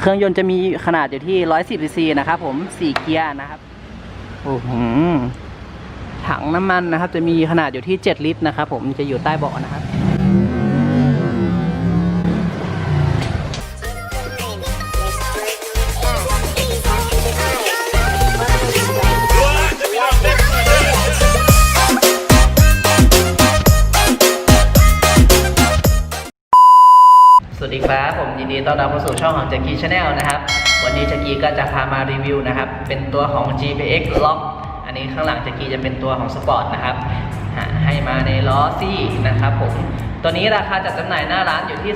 เครื่องยนต์จะมีขนาดอยู่ที่110ซีซีนะครับผม4เกียร์นะครับโอ้โหถังน้ำมันนะครับ จะมีขนาดอยู่ที่ 7 ลิตรนะครับผมจะอยู่ใต้เบาะนะครับ ดีครับผมยินดีต้อนรับเข้าสู่ช่องของ Jackie Channel นะครับ วันนี้ Jackie ก็จะพามารีวิวนะครับ เป็นตัวของ GPX Lock อันนี้ข้างหลัง Jackie จะเป็นตัวของสปอร์ตนะครับ ให้มาในล้อซี่นะครับผม ตัวนี้ราคาจัดจำหน่ายหน้าร้านอยู่ที่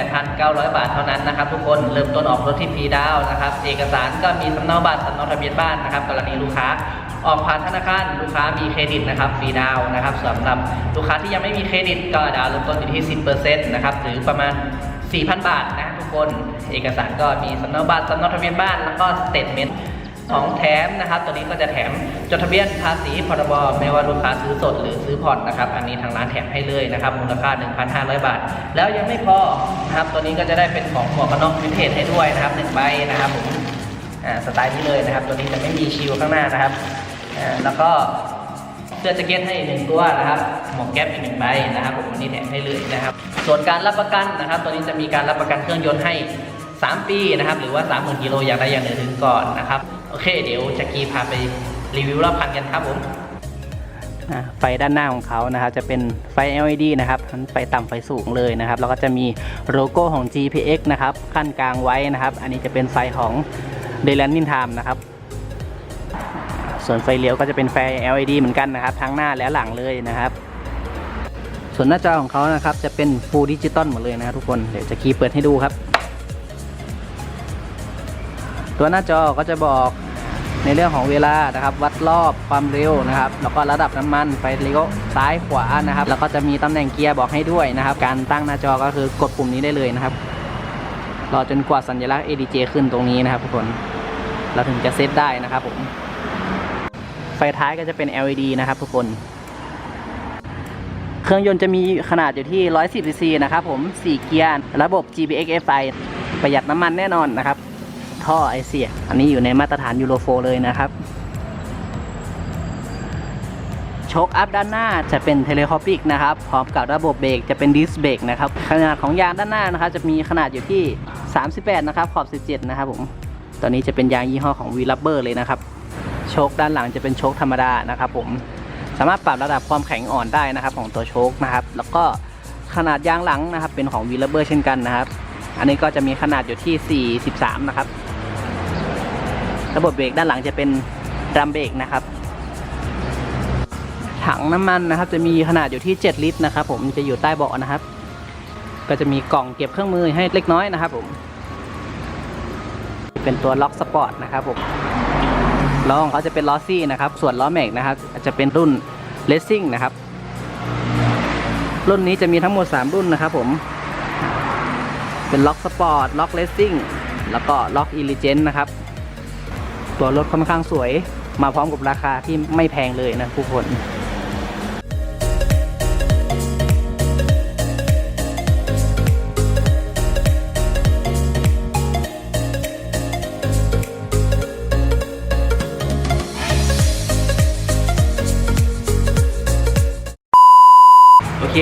38,900 บาทเท่านั้นนะครับทุกคนเริ่มต้นออกรถที่ฟรีดาวนะครับ เอกสารก็มีสำเนาบัตรสำเนาทะเบียนบ้านนะครับกรณีลูกค้าออกผ่านธนาคารลูกค้ามีเครดิตนะครับฟรีดาวนะครับสำหรับลูกค้าที่ยังไม่มีเครดิตก็ดาวเริ่มต้นอยู่ที่ 10%นะครับหรือประมาณ 4,000 บาทนะทุกคน เอกสารก็มีสำเนาบัตรสำเนาทะเบียนบ้าน แล้วก็สเตทเมนต์ของแถมนะครับ ตัวนี้ก็จะแถมจดทะเบียนภาษีพรบไม่ว่าลูกค้าซื้อสดหรือซื้อผ่อนนะครับ อันนี้ทางร้านแถมให้เลยนะครับ มูลค่า 1,500 บาท แล้วยังไม่พอนะครับ ตัวนี้ก็จะได้เป็นของหมวกกันน็อกวิเทจให้ด้วยนะครับหนึ่งใบนะครับผมสไตล์นี้เลยนะครับ ตัวนี้จะไม่มีชิลข้างหน้านะครับ แล้วก็ เสื้อแจ็คเก็ตให้อีกหนึ่งตัวนะครับ หมวกแก๊ปอีกหนึ่งใบนะครับผมวันนี้แถมให้เลยนะครับ ส่วนการรับประกันนะครับ ตัวนี้จะมีการรับประกันเครื่องยนต์ให้ 3 ปีนะครับ หรือว่า 30,000กิโลอย่างใดอย่างหนึ่งถึงก่อนนะครับ โอเค เดี๋ยวจ็คกี้พาไปรีวิวรอบคันกันครับผมไฟด้านหน้าของเขานะครับจะเป็นไฟ LED นะครับทั้งไฟต่ำไฟสูงเลยนะครับ แล้วก็จะมีโลโก้ของ GPX นะครับขั้นกลางไว้นะครับ อันนี้จะเป็นไฟของ d a y l a n d i n Time นะครับ ส่วนไฟเลี้ยวก็จะเป็นไฟ LED เหมือนกันนะครับ ทั้งหน้าและหลังเลยนะครับ ส่วนหน้าจอของเขานะครับ จะเป็น Full Digital หมดเลยนะครับทุกคนเดี๋ยวจะคีย์เปิดให้ดูครับ ตัวหน้าจอก็จะบอกในเรื่องของเวลานะครับ วัดรอบความเร็วนะครับ แล้วก็ระดับน้ำมันไฟเลี้ยวซ้ายขวานะครับ แล้วก็จะมีตำแหน่งเกียร์บอกให้ด้วยนะครับ การตั้งหน้าจอก็คือกดปุ่มนี้ได้เลยนะครับรอจนกว่าสัญลักษณ์ ADJ ขึ้นตรงนี้นะครับทุกคน เราถึงจะเซตได้นะครับผม ไฟท้ายก็จะเป็น LED นะครับทุกคน เครื่องยนต์จะมีขนาดอยู่ที่ 110 cc นะครับผม 4 เกียร์ ระบบ GPX FI ประหยัดน้ำมันแน่นอนนะครับ ท่อไอเสีย อันนี้อยู่ในมาตรฐานยูโรโฟเลยนะครับโชคอัพด้านหน้าจะเป็นเทเลคอปิกนะครับ พร้อมกับระบบเบรกจะเป็นดิสเบรกนะครับ ขนาดของยางด้านหน้านะครับ จะมีขนาดอยู่ที่ 38 นะครับ ขอบ 17 นะครับผม ตอนนี้จะเป็นยางยี่ห้อของวีลับเบอร์เลยนะครับ โชคด้านหลังจะเป็นโชคธรรมดานะครับผมสามารถปรับระดับความแข็งอ่อนได้นะครับ ของตัวโชคนะครับ แล้วก็ขนาดยางหลังนะครับ เป็นของวีลเบอร์เช่นกันนะครับ อันนี้ก็จะมีขนาดอยู่ที่ 43 นะครับ ระบบเบรกด้านหลังจะเป็นดรัมเบรกนะครับ ถังน้ำมันนะครับ จะมีขนาดอยู่ที่ 7 ลิตรนะครับ ผมจะอยู่ใต้เบาะนะครับ ก็จะมีกล่องเก็บเครื่องมือให้เล็กน้อยนะครับ ผม เป็นตัวล็อกสปอร์ตนะครับผม ล้อของเขาจะเป็นล้อซี่นะครับ ส่วนล้อแม็กนะครับจะเป็นรุ่นเลสซิ่งนะครับ รุ่นนี้จะมีทั้งหมด 3 รุ่นนะครับผม เป็นล็อกสปอร์ต ล็อกเลสซิ่ง แล้วก็ล็อกอิลิเจนนะครับ ตัวรถค่อนข้างสวย มาพร้อมกับราคาที่ไม่แพงเลยนะทุกคน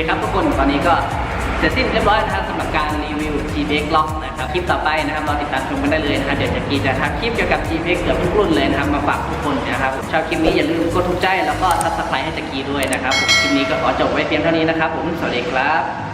ครับทุกคนตอนนี้ก็เสร็จสิ้นเรียบร้อยนะครับสำหรับการรีวิว GPX Lock นะครับคลิปต่อไปนะครับเราติดตามชมกันได้เลยนะครับเดี๋ยวจะกีจะทำคลิปเกี่ยวกับ GPX เกือบทุกรุ่นเลยนะครับมาฝากทุกคนนะครับชอบคลิปนี้อย่าลืมกดถูกใจแล้วก็ซับสไครต์ให้จะกีด้วยนะครับผมคลิปนี้ก็ขอจบไว้เพียงเท่านี้นะครับผมสวัสดีครับ